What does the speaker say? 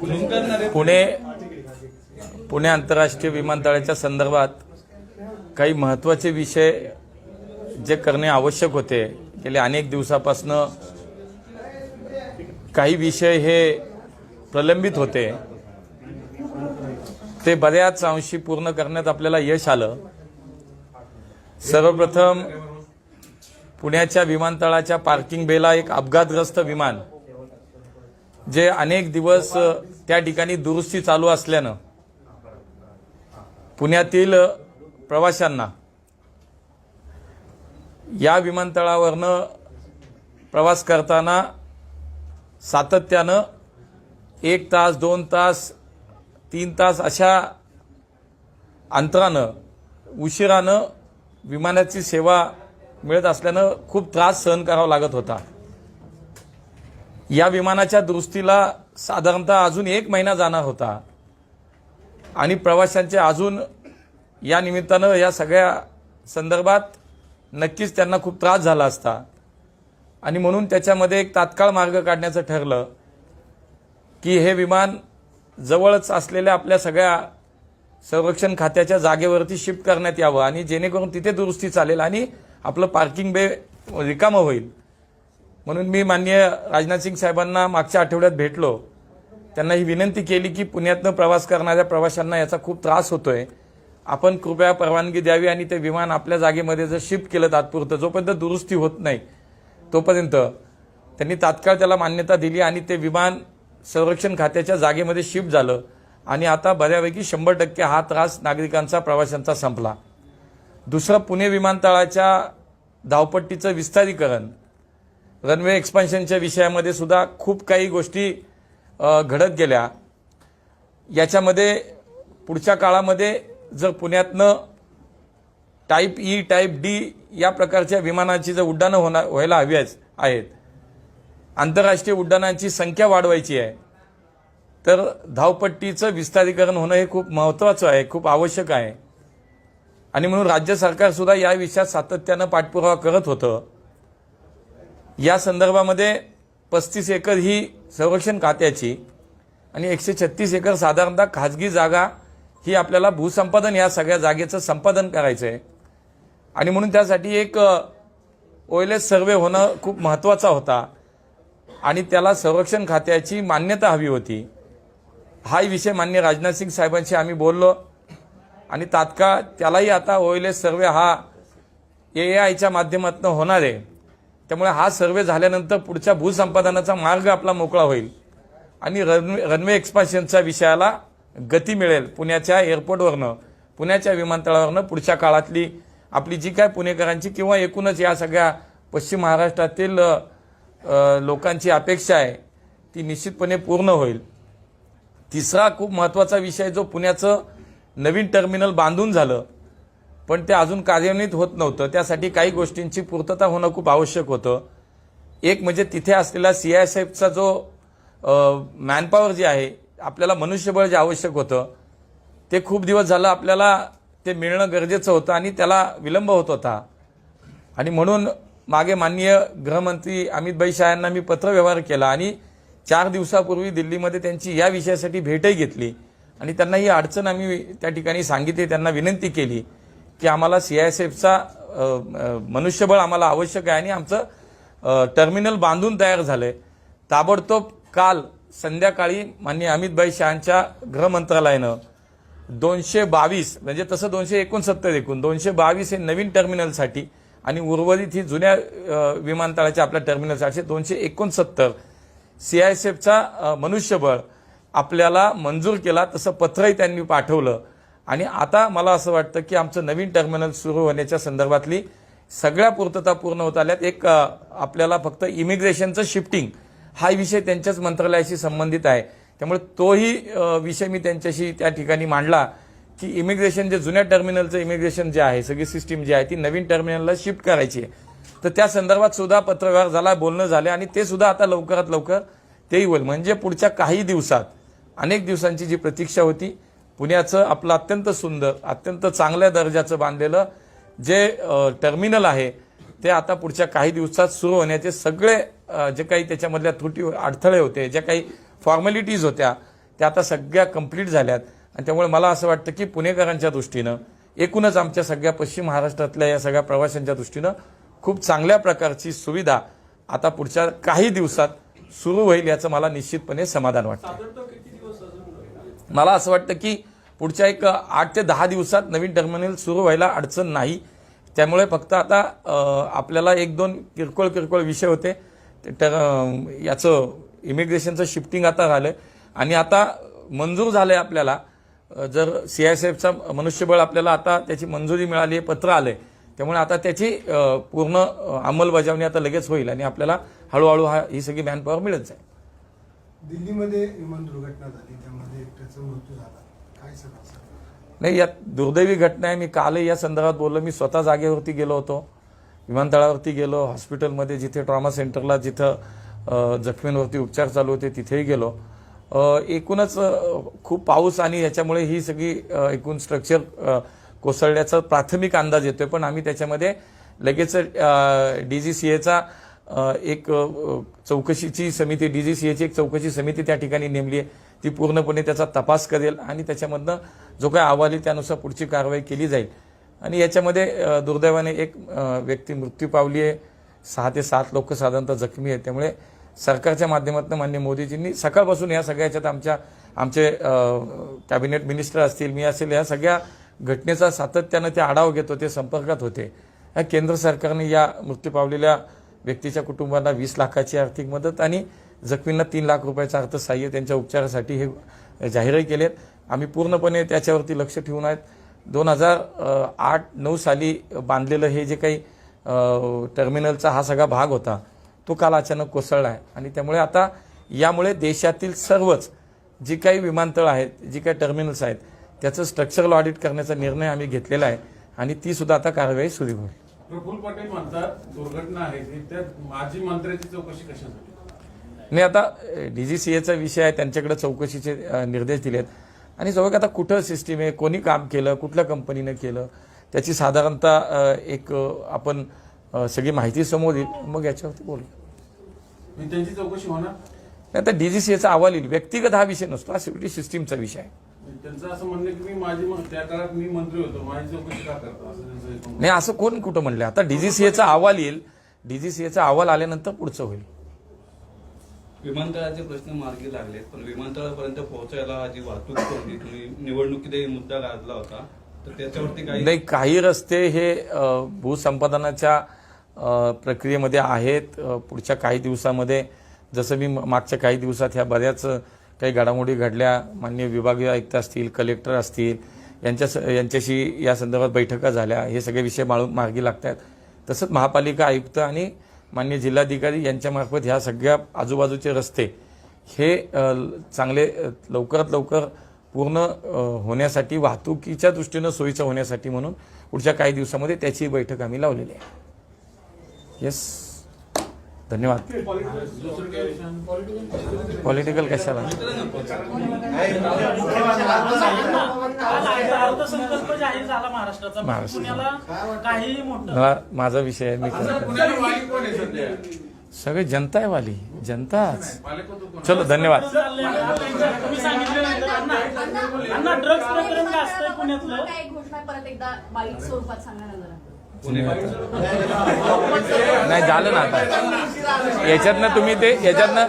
तुम्ही. पुणे पुणे आंतरराष्ट्रीय विमानतळाच्या संदर्भात काही महत्त्वाचे विषय जे करणे आवश्यक होते गेल्या अनेक दिवसापासनं काही विषय हे प्रलंबित होते. ते बऱ्याच अंशी पूर्ण करण्यात आपल्याला यश आलं. सर्वप्रथम पुण्याच्या विमानतळाच्या पार्किंग बेला एक अपघातग्रस्त विमान जे अनेक दिवस त्या ठिकाणी दुरुस्ती चालू असल्यानं पुण्यातील प्रवाशांना या विमानतळावरनं प्रवास करताना सातत्यानं एक तास दोन तास तीन तास अशा अंतरानं उशिरानं विमानाची सेवा मिळत असल्यानं खूप त्रास सहन करावा लागत होता. या विमानाच्या दुरुस्तीला साधारणतः अजून एक महिना जाणार होता. आणि प्रवाशांचे अजून या निमित्तानं या सगळ्या संदर्भात नक्कीच त्यांना खूप त्रास झाला असता. आणि म्हणून त्याच्यामध्ये एक तात्काळ मार्ग काढण्याचं ठरलं की हे विमान जवळच असलेल्या आपल्या सगळ्या संरक्षण खात्याच्या जागेवरती शिफ्ट करण्यात यावं आणि जेणेकरून तिथे दुरुस्ती चालेल आणि आपलं पार्किंग बे रिकामं होईल. म्हणून मी माननीय राजनाथ सिंग साहेबांना मागच्या आठवड्यात भेटलो. त्यांना ही विनंती केली की पुण्यातनं प्रवास करणाऱ्या प्रवाशांना याचा खूप त्रास होतोय. आपण कृपया परवानगी द्यावी आणि ते विमान आपल्या जागेमध्ये जर शिफ्ट केलं तात्पुरतं जोपर्यंत दुरुस्ती होत नाही तोपर्यंत. त्यांनी तात्काळ त्याला मान्यता दिली आणि ते विमान संरक्षण खात्याच्या जागेमध्ये शिफ्ट झालं. आणि आता बऱ्यापैकी शंभर टक्के हा त्रास नागरिकांचा प्रवाशांचा संपला. दुसरं पुणे विमानतळाच्या धावपट्टीचं विस्तारीकरण. रनवे एक्सपान्शनच्या विषयामध्ये सुद्धा खूप काही गोष्टी घडत गेल्या. याच्यामध्ये पुढच्या काळामध्ये जर पुण्यातनं टाईप ई टाईप डी या प्रकारच्या विमानाची जर उड्डाणं होणार व्हायला हवी आहेत आंतरराष्ट्रीय उड्डाणांची संख्या वाढवायची आहे तर धावपट्टीचं विस्तारीकरण होणं हे खूप महत्त्वाचं आहे खूप आवश्यक आहे. आणि म्हणून राज्य सरकारसुद्धा या विषयात सातत्यानं पाठपुरावा करत होतं. या संदर्भामध्ये पस्तीस एकर ही संरक्षण खात्याची आणि एकशे छत्तीस एकर साधारणतः खाजगी जागा ही आपल्याला भूसंपादन या सगळ्या जागेचं संपादन करायचं आहे. आणि म्हणून त्यासाठी एक ओएलएस सर्वे होणं खूप महत्त्वाचा होता. आणि त्याला संरक्षण खात्याची मान्यता हवी होती. हाही विषय मान्य राजनाथ सिंग साहेबांशी आम्ही बोललो. आणि तात्काळ त्यालाही आता ओएलएस सर्वे हा ए आयच्या माध्यमातून होणार आहे. त्यामुळे हा सर्वे झाल्यानंतर पुढच्या भूसंपादनाचा मार्ग आपला मोकळा होईल. आणि रनवे रनवे एक्सपान्शनच्या विषयाला गती मिळेल पुण्याच्या एअरपोर्टवरनं पुण्याच्या विमानतळावरनं पुढच्या काळातली आपली जी काय पुणेकरांची किंवा एकूणच या सगळ्या पश्चिम महाराष्ट्रातील लोकांची अपेक्षा आहे ती निश्चितपणे पूर्ण होईल. तिसरा खूप महत्त्वाचा विषय जो पुण्याचं नवीन टर्मिनल बांधून झालं. पण ते अजून कार्यान्वित होत नव्हतं. त्यासाठी काही गोष्टींची पूर्तता होणं खूप आवश्यक होतं. एक म्हणजे तिथे असलेला सी आय एस एफचा जो मॅनपॉवर जे आहे आपल्याला मनुष्यबळ जे आवश्यक होतं ते खूप दिवस झालं आपल्याला ते मिळणं गरजेचं होतं आणि त्याला विलंब होत होता. आणि म्हणून मागे माननीय गृहमंत्री अमित भाई शाह यांना मी पत्रव्यवहार केला आणि चार दिवसापूर्वी दिल्लीमध्ये त्यांची या विषयासाठी भेटही घेतली. आणि त्यांना ही अडचण आम्ही त्या ठिकाणी सांगितली त्यांना विनंती केली की आम्हाला सी आय एस एफचा मनुष्यबळ आम्हाला आवश्यक आहे आणि आमचं टर्मिनल बांधून तयार झालं आहे ताबडतोब काल संध्याकाळी माननीय अमितभाई शहांच्या गृहमंत्रालयानं दोनशे बावीस म्हणजे तसं दोनशे एकोणसत्तर एकूण दोनशे बावीस हे नवीन टर्मिनलसाठी आणि उर्वरित ही जुन्या विमानतळाच्या आपल्या टर्मिनलसाठी दोनशे एकोणसत्तर सी आय एस एफचा मनुष्यबळ आपल्याला मंजूर केला तसं पत्रही त्यांनी पाठवलं. आणि आता मला असं वाटतं की आमचं नवीन टर्मिनल सुरू होण्याच्या संदर्भातली सगळ्या पूर्तता पूर्ण होत आल्यात. एक आपल्याला फक्त इमिग्रेशनचं शिफ्टिंग हा विषय त्यांच्याच मंत्रालयाशी संबंधित आहे. त्यामुळे तोही विषय मी त्यांच्याशी त्या ठिकाणी मांडला की इमिग्रेशन जे जुन्या टर्मिनलचं इमिग्रेशन जे आहे सगळी सिस्टीम जी आहे ती नवीन टर्मिनलला शिफ्ट करायची आहे. तर त्या संदर्भात सुद्धा पत्रव्यवहार झाला बोलणं झाले आणि ते सुद्धा आता लवकरात लवकर तेही होईल म्हणजे पुढच्या काही दिवसात अनेक दिवसांची जी प्रतीक्षा होती पुण्याचं आपलं अत्यंत सुंदर अत्यंत चांगल्या दर्जाचं बांधलेलं जे टर्मिनल आहे ते आता पुढच्या काही दिवसात सुरू होण्याचे सगळे जे काही त्याच्यामधल्या त्रुटी अडथळे होते ज्या काही फॉर्मॅलिटीज होत्या त्या आता सगळ्या कंप्लीट झाल्यात. आणि त्यामुळे मला असं वाटतं की पुणेकरांच्या दृष्टीनं एकूणच आमच्या सगळ्या पश्चिम महाराष्ट्रातल्या या सगळ्या प्रवाशांच्या दृष्टीनं खूप चांगल्या प्रकारची सुविधा आता पुढच्या काही दिवसात सुरू होईल याचं मला निश्चितपणे समाधान वाटतं. मला असं वाटतं की पुढच्या एक आठ ते दहा दिवसात नवीन टर्मिनल सुरू व्हायला अडचण नाही. त्यामुळे फक्त आता आपल्याला एक दोन किरकोळ किरकोळ विषय होते. ते टर अ, याचं इमिग्रेशनचं शिफ्टिंग आता झालं आणि आता मंजूर झालंय आपल्याला. अ, जर सी आय एफचा मनुष्यबळ आपल्याला आता त्याची मंजुरी मिळाली आहे पत्र आलंय. त्यामुळे आता त्याची पूर्ण अंमलबजावणी आता लगेच होईल आणि आपल्याला हळूहळू हा ही सगळी मॅनपॉवर मिळत जाईल. दिल्लीमध्ये विमान दुर्घटना झाली त्यामध्ये एकट्याचा मृत्यू झाला. काय सांगा नाही यात दुर्दैवी घटना आहे. मी कालही या संदर्भात बोललो. मी स्वतः जागेवरती गेलो होतो. विमानतळावरती गेलो. हॉस्पिटलमध्ये जिथे ट्रॉमा सेंटरला जिथं जखमींवरती उपचार चालू होते तिथेही गेलो. एकूणच खूप पाऊस आणि याच्यामुळे ही सगळी एकूण स्ट्रक्चर कोसळल्याचा प्राथमिक अंदाज येतोय पण आम्ही त्याच्यामध्ये लगेच डी जी सी एचा एक चौकशीची समिती डी जी सी एची एक चौकशी समिती त्या ठिकाणी नेमली आहे. ती पूर्णपणे त्याचा तपास करेल आणि त्याच्यामधनं जो काय अहवाल येईल त्यानुसार पुढची कारवाई केली जाईल. आणि याच्यामध्ये दुर्दैवाने एक व्यक्ती मृत्यू पावली आहे. सहा ते सात लोक साधारणतः जखमी आहेत. त्यामुळे सरकारच्या माध्यमातून मान्य मोदीजींनी सकाळपासून या सगळ्या याच्यात आमच्या आमचे कॅबिनेट मिनिस्टर असतील मी असेल या सगळ्या घटनेचा सातत्यानं ते आढावा घेत होते संपर्कात होते. या केंद्र सरकारने या मृत्यू पावलेल्या व्यक्तीच्या कुटुंबाला वीस लाखाची आर्थिक मदत आणि जखमींना तीन लाख रुपयाचं अर्थसहाय्य त्यांच्या उपचारासाठी हे जाहीरही केलेत. आम्ही पूर्णपणे त्याच्यावरती लक्ष ठेवून आहेत. दोन हजार आठ नऊ साली बांधलेलं हे जे काही टर्मिनलचा हा सगळा भाग होता तो काल अचानक कोसळला आहे. आणि त्यामुळे आता यामुळे देशातील सर्वच जी काही विमानतळ आहेत जी काही टर्मिनल्स आहेत त्याचं स्ट्रक्चरल ऑडिट करण्याचा निर्णय आम्ही घेतलेला आहे आणि ती सुद्धा आता कारवाई सुरू होईल. प्रफुल्ल पटेल म्हणतात दुर्घटना आहे. त्यात माजी मंत्र्याची चौकशी कशासाठी? नाही आता डीजीसीएचा विषय आहे त्यांच्याकडे चौकशीचे निर्देश दिलेत. आणि जवळ आता कुठं सिस्टीम आहे कोणी काम केलं कुठल्या कंपनीनं केलं त्याची साधारणतः एक आपण सगळी माहिती समोर येईल. मग याच्यावरती बोलू. म्हणजे त्यांची चौकशी होणार? नाही आता डीजीसीएचा अहवाल येईल. व्यक्तिगत हा विषय नसतो हा सिक्युरिटी सिस्टीमचा विषय आहे. त्यांचं असं म्हणणं आहे की मी माझी त्या काळात मी मंत्री होतो माझी चौकशी का करता असं त्यांचं एक म्हणणं. नाही असं कोण कुठं म्हणलं? आता डीजीसीएचा अहवाल येईल. डीजीसीएचा अहवाल आल्यानंतर पुढचं होईल. विमानतळाचे प्रश्न मार्गी लागलेत पण विमानतळापर्यंत पोहोचायला जी वाहतूक तुम्ही निवडणुकीतही मुद्दा गाजला होता तर त्याच्यावरती काही नाही काही रस्ते हे अ, भूसंपादनाच्या अ, प्रक्रियेमध्ये आहेत. अ, पुढच्या काही दिवसामध्ये जसं मी म- मागच्या काही दिवसात ह्या बऱ्याच काही घडामोडी घडल्या मान्य विभागीय आयुक्त असतील कलेक्टर असतील यांच्या स- यांच्याशी या संदर्भात बैठका झाल्या. हे सगळे विषय माळून मार्गी लागत आहेत तसंच महापालिका आयुक्त आणि मान्य जिल्हाधिकारी यांच्यामार्फत ह्या सगळ्या आजूबाजूचे रस्ते हे चांगले लवकरात लवकर पूर्ण होण्यासाठी वाहतुकीच्या दृष्टीनं सोयीचं होण्यासाठी म्हणून पुढच्या काही दिवसामध्ये त्याची बैठक आम्ही लावलेली आहे. येस धन्यवाद? पॉलिटिकल कशाला? आज अर्थसंकल्प जाहीर झाला महाराष्ट्राचा. महाराष्ट्र. पुण्याला काही मोठं मला माझा विषय आहे मी सर, करतो. पुण्याला वाली कोण आहे सध्या? सगळे जनता आहे वाली. जनताच. चलो धन्यवाद. चाललंय ना, त्यांच्या- तुम्ही सांगितलं नंतर अण्णा अण्णा ड्रग्ज प्रकरण गाजतंय पुण्यातलं. काय घोषणा परत एकदा बाईक स्वरूपात सांगा ना जरा पुणे नाही झालं ना आता. याच्यातनं तुम्ही ते याच्यातनं